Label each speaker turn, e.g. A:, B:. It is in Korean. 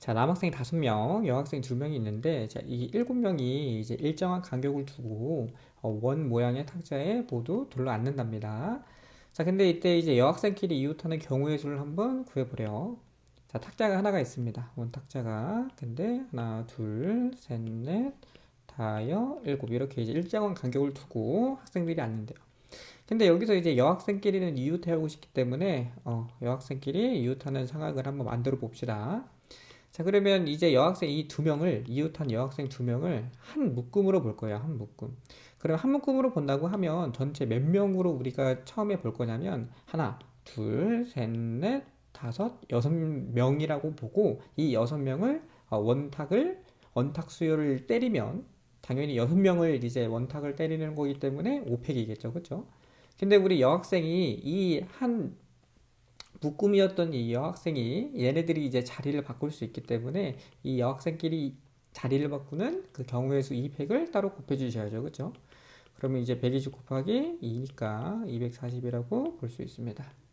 A: 자, 남학생이 다섯 명, 여학생 두 명이 있는데, 자, 이 일곱 명이 이제 일정한 간격을 두고 어, 원 모양의 탁자에 모두 둘러 앉는답니다. 자, 근데 이때 이제 여학생끼리 이웃하는 경우의 수를 한번 구해보래요. 자, 탁자가 하나가 있습니다. 원 탁자가. 근데 하나, 둘, 셋, 넷, 다여, 일곱 이렇게 이제 일정한 간격을 두고 학생들이 앉는데요. 근데 여기서 이제 여학생끼리는 이웃하고 싶기 때문에 어, 여학생끼리 이웃하는 상황을 한번 만들어 봅시다. 자, 그러면 이제 여학생 이 두 명을, 이웃한 여학생 두 명을 한 묶음으로 볼 거예요. 한 묶음. 그럼 한 묶음으로 본다고 하면 전체 몇 명으로 우리가 처음에 볼 거냐면 하나, 둘, 셋, 넷, 다섯, 여섯 명이라고 보고 이 여섯 명을 어, 원탁을, 원탁 수요를 때리면 당연히 여섯 명을 이제 원탁을 때리는 거기 때문에 5팩이겠죠. 그죠? 근데 우리 여학생이 이 한 묶음이었던 이 여학생이 얘네들이 이제 자리를 바꿀 수 있기 때문에 이 여학생끼리 자리를 바꾸는 그 경우의 수 2팩을 따로 곱해 주셔야죠. 그죠? 그러면 이제 120 곱하기 2니까 240이라고 볼 수 있습니다.